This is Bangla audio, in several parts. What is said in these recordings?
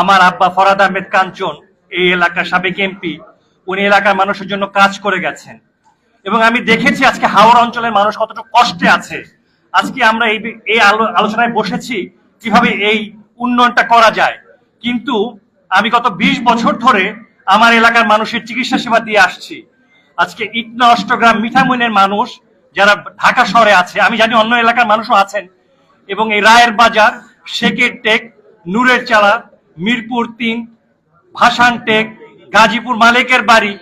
আমার আব্বা ফরাদ আহমেদ কাঞ্চন, এই এলাকার সাবেক এমপি, উনি এলাকার মানুষের জন্য কাজ করে গেছেন। এবং আমি দেখেছি আজকে হাওড়া অঞ্চলের মানুষ কতটা কষ্টে আছে। আজকে আমরা এই এই আলো- আলোচনায় বসেছি কীভাবে এই উন্নয়নটা করা যায়। কিন্তু আমি গত ২০ বছর ধরে আমার এলাকার মানুষের চিকিৎসা সেবা দিয়ে আসছি। আজকে ইটনা অষ্টগ্রাম মিঠামইনের মানুষ যারা ঢাকা শহরে আছে, আমি জানি অন্য এলাকার মানুষও আছেন, এবং এই রায়ের বাজার শেকের টেক, নূরের চালা মিরপুর তিন, ভাসান টেক, গাজীপুর মালিকের বাড়ি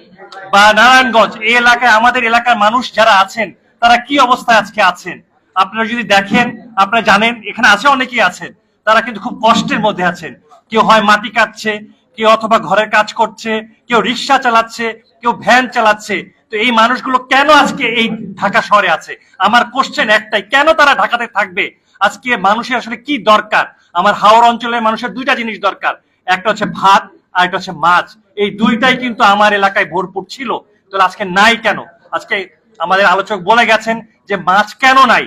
বা নারায়ণগঞ্জ। এই এলাকায়, আমাদের এলাকার মানুষ যারা আছেন, তারা কি অবস্থায় আজকে আছেন? আপনারা যদি দেখেন, আপনারা জানেন, এখানে আছে অনেকেই আছেন, তারা কিন্তু খুব কষ্টের মধ্যে আছেন। কেউ হয় মাটি কাটছে, কেউ অথবা ঘরের কাজ করছে, কেউ রিক্সা চালাচ্ছে, কেউ ভ্যান চালাচ্ছে। তো এই মানুষগুলো কেন আজকে এই ঢাকা শহরে আছে? আমার কোশ্চেন একটাই, কেন তারা ঢাকাতে থাকবে? আজকে মানুষের আসলে কি দরকার? আমার হাওড় অঞ্চলের মানুষের দুইটা জিনিস দরকার। একটা হচ্ছে ভাত, আর একটা হচ্ছে মাছ। এই দুইটাই কিন্তু আমার এলাকায় ভরপুর ছিল। তাহলে আজকে নাই কেন? আজকে আমাদের আলোচক বলে গেছেন যে মাছ কেন নাই?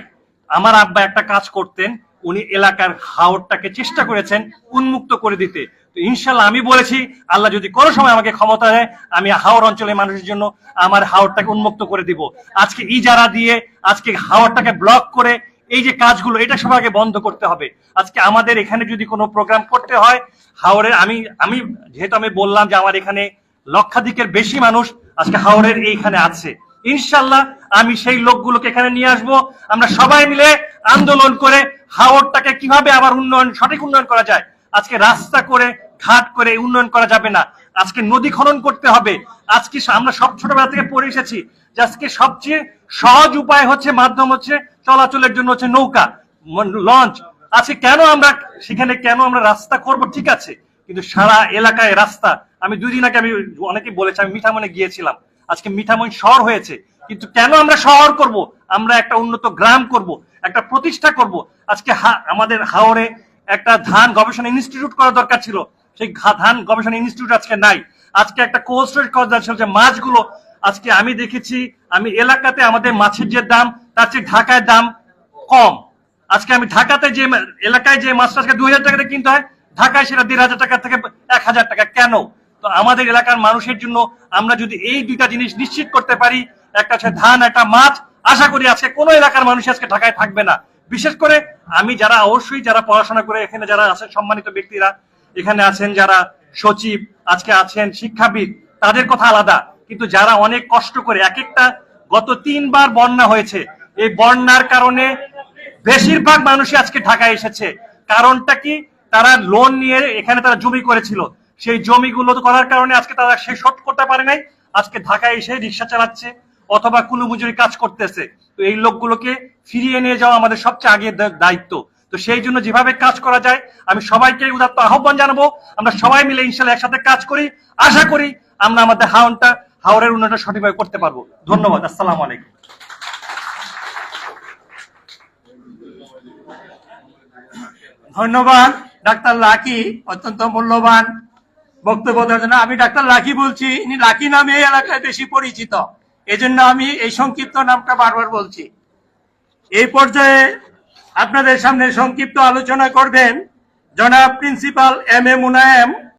আমার আব্বা একটা কাজ করতেন, উনি এলাকার হাওরটাকে চেষ্টা করেছেন উন্মুক্ত করে দিতে। তো ইনশাল্লাহ আমি বলেছি, আল্লাহ যদি কোনো সময় আমাকে ক্ষমতা দেয়, আমি হাওর অঞ্চলের মানুষের জন্য আমার হাওরটাকে উন্মুক্ত করে দিব। আজকে ইজারা দিয়ে, আজকে হাওরটাকে ব্লক করে এই যে কাজগুলো, এটা সবাইকে বন্ধ করতে হবে। আজকে আমাদের এখানে যদি কোনো প্রোগ্রাম করতে হয় হাওড়ের আমি আমি যেহেতু আমি বললাম যে আমার এখানে লক্ষাধিকের বেশি মানুষ আজকে হাওড়ের এইখানে আছে। ইনশাল্লাহ আমি সেই লোকগুলোকে এখানে নিয়ে আসব। আমরা সবাই মিলে আন্দোলন করে হাওড়টাকে কীভাবে আবার উন্নয়ন সঠিক উন্নয়ন করা যায়, আজকে রাস্তা করে ঘাট করে উন্নয়ন করা যাবে না। আজকে নদী খনন করতে হবে। আজকে আমরা সব ছোটবেলা থেকে পড়ে এসেছি আজকে সবচেয়ে সহজ উপায় হচ্ছে, মাধ্যম হচ্ছে চলাচলের জন্য হচ্ছে নৌকা লঞ্চ। আজকে কেন আমরা সেখানে কেন আমরা রাস্তা করব? ঠিক আছে। কিন্তু সারা এলাকায় রাস্তা। আমি দুই দিন আগে আমি অনেকে বলেছি, আমি মিঠামনে গিয়েছিলাম। আজকে মিঠামন শহর হয়েছে। কিন্তু কেন আমরা শহর করব? আমরা একটা উন্নত গ্রাম করব, একটা প্রতিষ্ঠা করব। আজকে আমাদের হাওড়ে একটা ধান গবেষণা ইনস্টিটিউট করা দরকার ছিল। সেই ধান গবেষণা ইনস্টিটিউট আজকে নাই। আজকে একটা দরকার ছিল যে মাছগুলো। আজকে আমি দেখেছি, আমি এলাকাতে আমাদের মাছের যে দাম, তার চেয়ে ঢাকায় দাম কম। আজকে আমি ঢাকাতে যে এলাকায় যে মাছটা আজকে দুই হাজার টাকাতে কিনতে হয়, ঢাকায় সেটা দেড় হাজার টাকা থেকে এক হাজার টাকা। কেন? তো আমাদের এলাকার মানুষের জন্য আমরা যদি এই দুইটা জিনিস নিশ্চিত করতে পারি, একটা হচ্ছে ধান, একটা মাছ, আশা করি আজকে কোনো এলাকার মানুষ আজকে ঢাকায় থাকবে না। বিশেষ করে আমি যারা অবশ্যই যারা পড়াশোনা করে, এখানে যারা আছে সম্মানিত ব্যক্তিরা এখানে আছেন যারা সচিব, আজকে আছেন শিক্ষাবিদ, তাদের কথা আলাদা। কিন্তু যারা অনেক কষ্ট করে এক একটা গত তিনবার বন্যা হয়েছে। এই বন্যার কারণে বেশিরভাগ মানুষই আজকে ঢাকায় এসেছে। কারণটা কি? তারা লোন নিয়ে এখানে তারা জমি করেছিল। সেই জমিগুলো করার কারণে আজকে তারা সে শোধ করতে পারে নাই। আজকে ঢাকায় এসে রিক্সা চালাচ্ছে অথবা কুলুমুজুরি কাজ করতেছে। তো এই লোকগুলোকে ফিরিয়ে নিয়ে যাওয়া আমাদের সবচেয়ে আগে দায়িত্ব। তো সেই জন্য যেভাবে কাজ করা যায়, আমি সবাইকে উদাত্ত আহ্বান জানাব। আমরা সবাই মিলে ইনশাল্লাহ একসাথে কাজ করি। আশা করি আমরা আমাদের হাওনটা হাওড়ের উন্নয়নটা সঠিকভাবে করতে পারব। ধন্যবাদ, আসসালাম আলাইকুম। ধন্যবাদ, ডাক্তার লাকি, অত্যন্ত মূল্যবান বক্তব্য দেওয়ার জন্য। আমি ডাক্তার লাকি বলছি, ইনি লাকি নামে এই এলাকায় বেশি পরিচিত। এজন্য আমি এই সংক্ষিপ্ত নামটা বারবার বলছি। এই পর্যায়ে আপনাদের সামনে সংক্ষিপ্ত আলোচনা করবেন জনাব প্রিন্সিপাল এম এ মুনায়েম।